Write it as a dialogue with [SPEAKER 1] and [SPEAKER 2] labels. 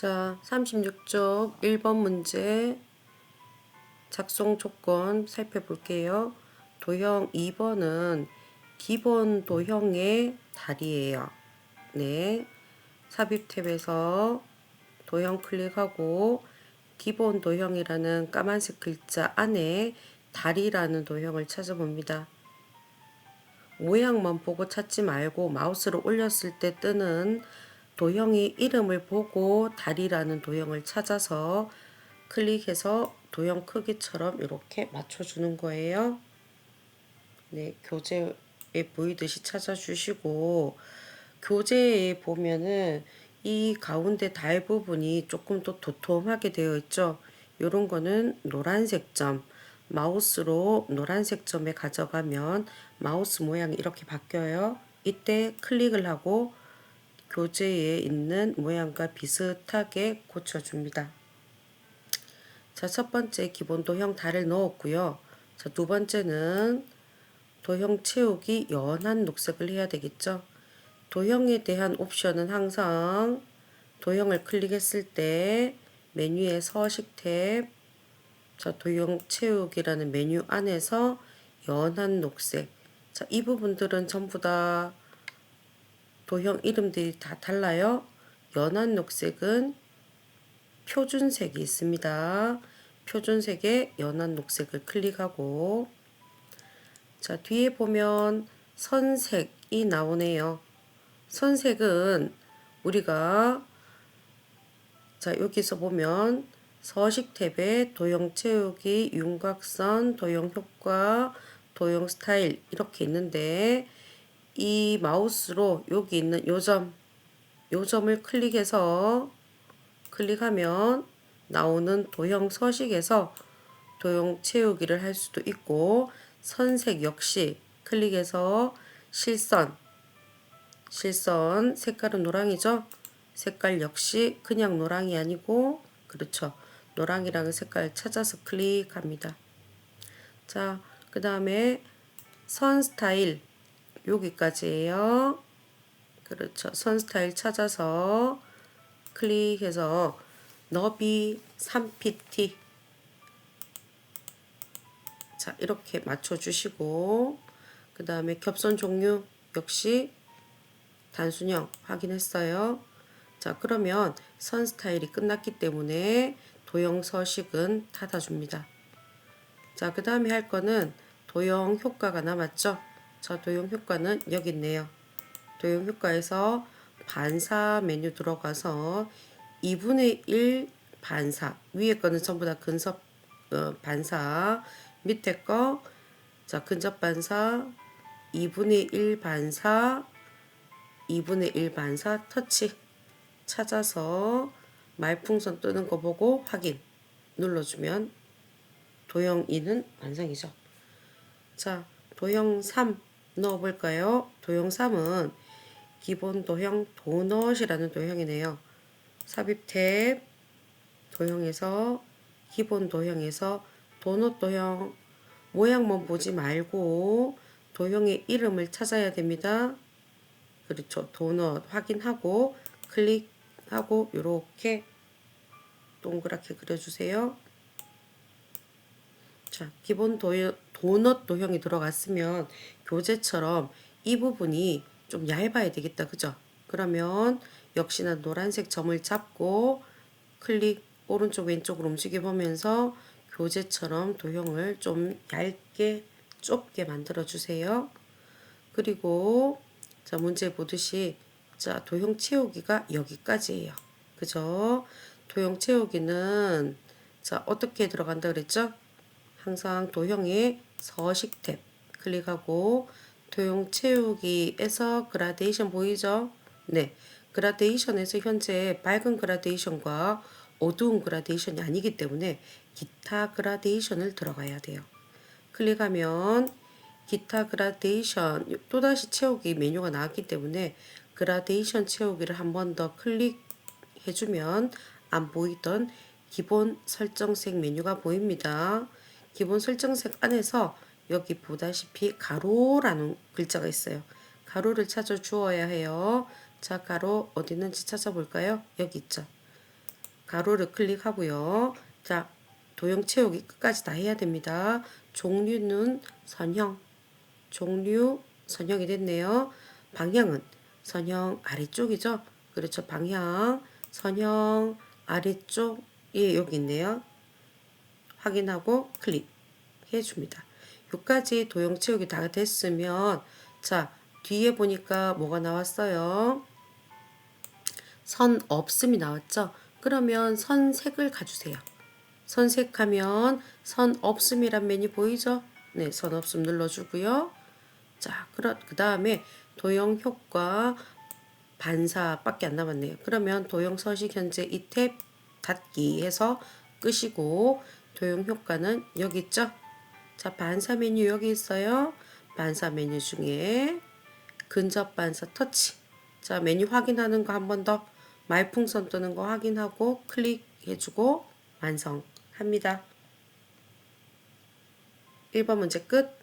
[SPEAKER 1] 자, 36쪽 1번 문제 작성 조건 살펴볼게요. 도형 2번은 기본 도형의 다리예요. 네. 삽입 탭에서 도형 클릭하고 기본 도형이라는 까만색 글자 안에 다리라는 도형을 찾아봅니다. 모양만 보고 찾지 말고 마우스를 올렸을 때 뜨는 도형의 이름을 보고 다리라는 도형을 찾아서 클릭해서 도형 크기처럼 이렇게 맞춰주는 거예요. 네, 교재에 보이듯이 찾아주시고 교재에 보면은 이 가운데 달 부분이 조금 더 도톰하게 되어 있죠. 이런 거는 노란색 점 마우스로 노란색 점에 가져가면 마우스 모양이 이렇게 바뀌어요. 이때 클릭을 하고 교재에 있는 모양과 비슷하게 고쳐줍니다. 자, 첫 번째 기본 도형 달을 넣었고요. 자, 두 번째는 도형 채우기 연한 녹색을 해야 되겠죠. 도형에 대한 옵션은 항상 도형을 클릭했을 때 메뉴의 서식 탭, 자, 도형 채우기라는 메뉴 안에서 연한 녹색. 자, 이 부분들은 전부 다 도형 이름들이 다 달라요. 연한 녹색은 표준색이 있습니다. 표준색에 연한 녹색을 클릭하고 자 뒤에 보면 선색이 나오네요. 선색은 우리가 자 여기서 보면 서식 탭에 도형 채우기, 윤곽선, 도형 효과, 도형 스타일 이렇게 있는데 이 마우스로 여기 있는 요점 요 점을 클릭해서 클릭하면 나오는 도형 서식에서 도형 채우기를 할 수도 있고 선색 역시 클릭해서 실선 실선 색깔은 노랑이죠? 색깔 역시 그냥 노랑이 아니고 그렇죠. 노랑이라는 색깔 찾아서 클릭합니다. 자 그 다음에 선 스타일 여기까지예요. 그렇죠. 선 스타일 찾아서 클릭해서 너비 3pt 자 이렇게 맞춰주시고 그 다음에 겹선 종류 역시 단순형 확인했어요. 자 그러면 선 스타일이 끝났기 때문에 도형 서식은 닫아줍니다. 자 그 다음에 할 거는 도형 효과가 남았죠. 자, 도형 효과는 여기 있네요. 도형 효과에서 반사 메뉴 들어가서 2분의 1 반사. 위에 거는 전부 다 근접 어, 반사. 밑에 거, 자, 근접 반사, 2분의 1 반사, 2분의 1 반사, 터치. 찾아서 말풍선 뜨는 거 보고 확인. 눌러주면 도형 2는 완성이죠. 자, 도형 3. 넣어볼까요? 도형 3은 기본 도형 도넛이라는 도형이네요. 삽입 탭 도형에서 기본 도형에서 도넛 도형 모양만 보지 말고 도형의 이름을 찾아야 됩니다. 그렇죠. 도넛 확인하고 클릭하고 이렇게 동그랗게 그려주세요. 자, 기본 도형, 도넛 도형이 들어갔으면 교재처럼 이 부분이 좀 얇아야 되겠다. 그죠? 그러면 역시나 노란색 점을 잡고 클릭 오른쪽 왼쪽으로 움직여 보면서 교재처럼 도형을 좀 얇게 좁게 만들어 주세요. 그리고 자 문제 보듯이 자 도형 채우기가 여기까지예요. 그죠? 도형 채우기는 자 어떻게 들어간다 그랬죠? 항상 도형의 서식 탭 클릭하고 도형 채우기에서 그라데이션 보이죠? 네. 그라데이션에서 현재 밝은 그라데이션과 어두운 그라데이션이 아니기 때문에 기타 그라데이션을 들어가야 돼요. 클릭하면 기타 그라데이션 또다시 채우기 메뉴가 나왔기 때문에 그라데이션 채우기를 한 번 더 클릭해주면 안 보이던 기본 설정색 메뉴가 보입니다. 기본 설정색 안에서 여기 보다시피 가로라는 글자가 있어요. 가로를 찾아 주어야 해요. 자, 가로 어디 있는지 찾아볼까요? 여기 있죠. 가로를 클릭하고요. 자, 도형 채우기 끝까지 다 해야 됩니다. 종류는 선형. 종류 선형이 됐네요. 방향은 선형 아래쪽이죠. 그렇죠. 방향 선형 아래쪽 예 여기 있네요. 확인하고 클릭해 줍니다. 여기까지 도형 채우기 다 됐으면 자 뒤에 보니까 뭐가 나왔어요? 선 없음이 나왔죠? 그러면 선색을 가주세요. 선색하면 선 없음이란 메뉴 보이죠? 네, 선 없음 눌러주고요. 자, 그 다음에 도형 효과 반사밖에 안 남았네요. 그러면 도형 서식 현재 이 탭 닫기 해서 끄시고 도형 효과는 여기 있죠? 자, 반사 메뉴 여기 있어요. 반사 메뉴 중에 근접 반사 터치. 자, 메뉴 확인하는 거 한 번 더 말풍선 뜨는 거 확인하고 클릭해주고 완성합니다. 1번 문제 끝.